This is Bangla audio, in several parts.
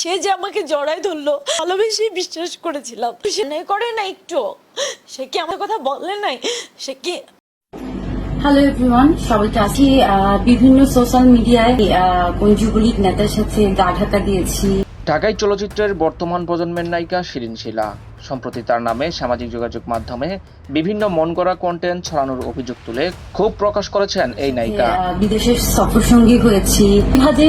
সে যে আমাকে জড়াই ধরলো, ভালোবেসেই বিশ্বাস করেছিলাম। সে নেই করে না একটু? সে কি আমার কথা বলে নাই? সে কি হ্যালো এভরিওয়ান সবাইকে আছি। বিভিন্ন সোশ্যাল মিডিয়ায় কঞ্জুগুলির নেতার সাথে গা দিয়েছি। ঢাকাই চলচ্চিত্রের বর্তমান প্রজন্মের নায়িকা শিরিন শিলা। সম্প্রতি তার নামে সামাজিক যোগাযোগ মাধ্যমে বিভিন্ন মন করা কন্টেন্ট ছড়ানোর অভিযোগ তুলে ক্ষোভ প্রকাশ করেছেন এই নায়িকা। বিদেশের সফর সঙ্গী হয়েছি। ভাবে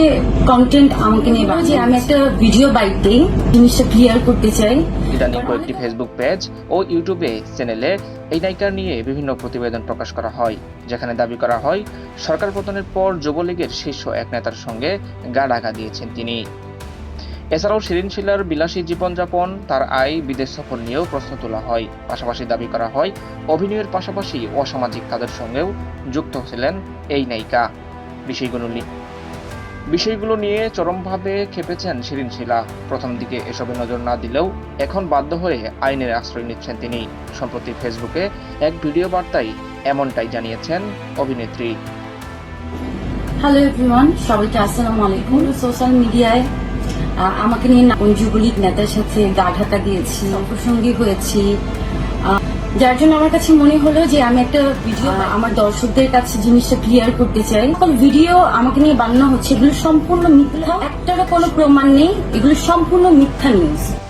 কন্টেন্ট আমাকে নিয়ে। আমি একটা ভিডিও বাইতে জিনিসটা ক্লিয়ার করতে চাই। ইদানিং কয়েকটি ফেসবুক পেজ ও ইউটিউবে চ্যানেলে এই নায়িকার নিয়ে বিভিন্ন প্রতিবেদন প্রকাশ করা হয় যেখানে দাবি করা হয় সরকার পতনের পর যুবলীগের শীর্ষ এক নেতার সঙ্গে গা ঢাকা দিয়েছেন তিনি। এছাড়াও শিরিন শিলার বিলাসী জীবনযাপন, তার আয়, বিদেশ সফর নিয়েও প্রশ্ন তোলা হয়। পাশাপাশি দাবি করা হয়, অভিনয়ের পাশাপাশি অসামাজিক কাজের সঙ্গেও যুক্ত ছিলেন এই নায়িকা। বিষয়গুলো বিষয়গুলো নিয়ে চরমভাবে খেপেছেন শিরিন শিলা প্রথম দিকে এসবে নজর না দিলেও এখন বাধ্য হয়ে আইনের আশ্রয় নিচ্ছেন তিনি। সম্প্রতি ফেসবুকে এক ভিডিও বার্তায় এমনটাই জানিয়েছেন অভিনেত্রী। হ্যালো এভরিওয়ান, সবাইকে আসসালামু আলাইকুম। সোশ্যাল মিডিয়ায় আমাকে নিয়ে যুবলীগ নেতার সাথে গা ঢাকা দিয়েছি অপ্রসঙ্গী হয়েছি। যার জন্য আমার কাছে মনে হলো যে আমি একটা ভিডিও আমার দর্শকদের কাছে জিনিসটা ক্লিয়ার করতে চাই। ভিডিও আমাকে নিয়ে বানানো হচ্ছে, এগুলো সম্পূর্ণ মিথ্যা। একটারও কোনো প্রমাণ নেই, এগুলো সম্পূর্ণ মিথ্যা নিউজ